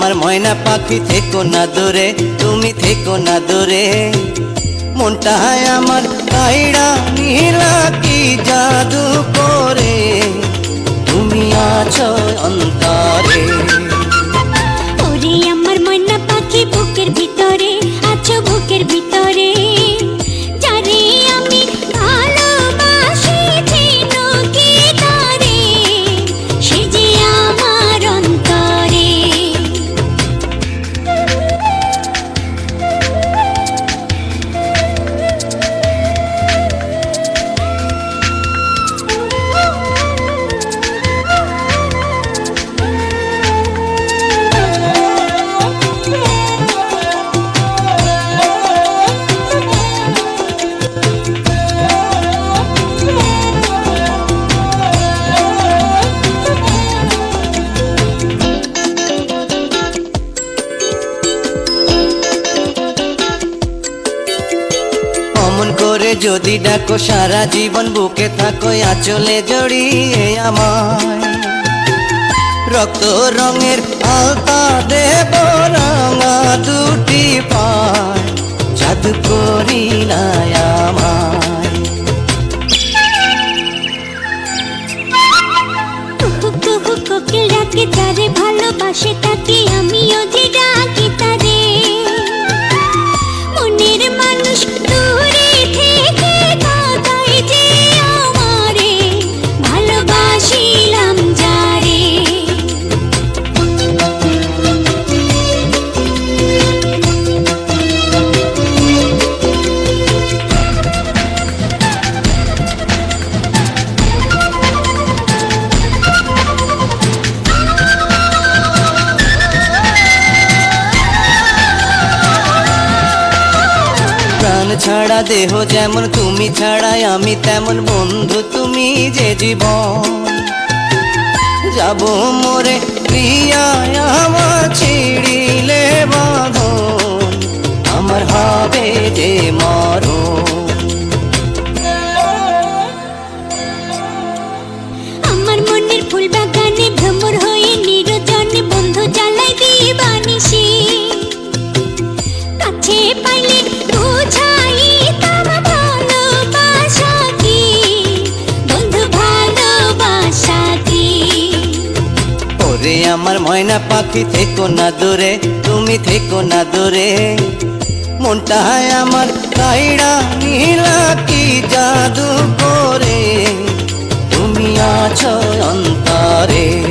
ময়না পাখি থেকো না দূরে, তুমি থেকো না দূরে। মনটা আমার কাইড়া নীলা কি জাদু করে অমন করে যদি ডাকো, সারা জীবন বুকে থাকো, আচলে জড়িয়ে আমায়। রক্ত রঙের আলতা দেব, রাঙা দুটি পায় জাদু করি না আমায়। ভালোবাসে তাকে আমিও যে ডাকি ছাড়া দেহ, যেমন তুমি ছাড়াই আমি, তেমন বন্ধু তুমি যে জীবন। যাব মোরে প্রিয়ায় আমার ছিড়িলে বাঁধন। আমার হবে যে মরণ ওরে আমার ময়না পাখি থেকো না দূরে, তুমি থেকো না দূরে। মনটা আমার কাইড়া নীলা কি জাদু করে। তুমি আছো অন্তরে।